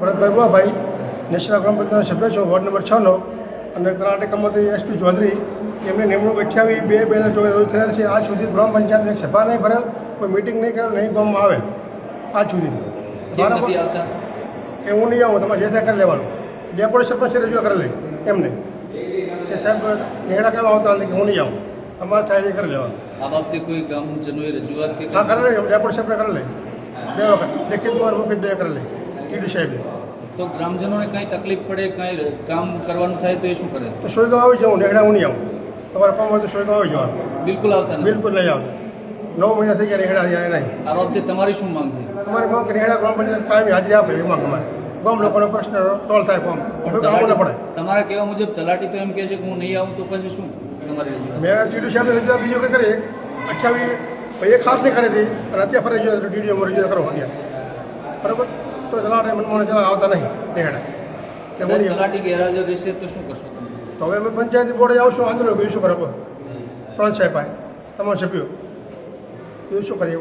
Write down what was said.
Bharatbhai બુઆભાઈ national ગ્રામ પંચાયતના સભ્ય છું વોર્ડ નંબર છનો અને તલાટીકામાંથી એસપી ચૌધરી એમની નિમણૂક અઠ્યાવીસ બે બે હજાર ચોવીસ રોજ થયેલ છે. આજ સુધી ગ્રામ પંચાયત એક સભા નહીં ભરેલ કોઈ મિટિંગ નહીં કરેલ નહીં ગામમાં આવે આજ સુધી. બરાબર એ હું નહીં આવું તમારે જે થાય કરી લેવાનું. ડેપોડી સરપંચ રજૂઆત કરેલી એમને. કે સાહેબ નેડા કેમ આવતા નથી? કે હું નહીં આવું. તમારે થાય એ કરી લેવાનું. આ બાબતે કોઈ ગામજનોએ રજૂઆત કે હા કરે? ડેપોડી સાહેબને કરી લે બે વખત. લેખિતમાં મુખ્ય બે કરી લે ઈડી સાહેબને તો ગ્રામજનોને કંઈ તકલીફ પડે કાંઈ કામ કરવાનું થાય તો એ શું કરે? તો સોયગામ આવી જાઉં નેહડા હું નહીં આવું. તમારે કામ હોય તો સોયગામ આવી જવાનું. બિલકુલ આવતા બિલકુલ નહીં આવતા. નવ મહિના થઈ ગયા નેહડા આવ્યા નહીં. આ બાબતે તમારી શું માંગ છે? તમારી માંગ કે નેહડા ગ્રામ પંચાયત કાયમી હાજરી આપે એ માંગ અમારે. ગામ લોકોનો પ્રશ્ન સોલ્વ થાય ફોર્મ કામ ન પડે. તમારા કહેવા મુજબ તલાટી તો એમ કહે છે કે હું નહીં આવું તો પછી શું તમારી મેં ટીડી સાહેબને રજૂઆત બીજો કંઈ કરી. અઠ્યાવીસ એક હાથ નહીં કરી હતી. અને અત્યારે ફરી રજૂઆત ટીડીઓમાં રજૂઆત કરો અત્યારે બરાબર? તો તલાટે મને ચલા આવતા નહીં આવું. તલાટી ગેરહાજર રહેશે તો શું કરશો તો હવે અમે પંચાયતી બોર્ડે આવશું આંદોલન બીજું શું બરાબર ત્રણ સાહેબ તમામ સભ્યો. બીજું શું કરીએ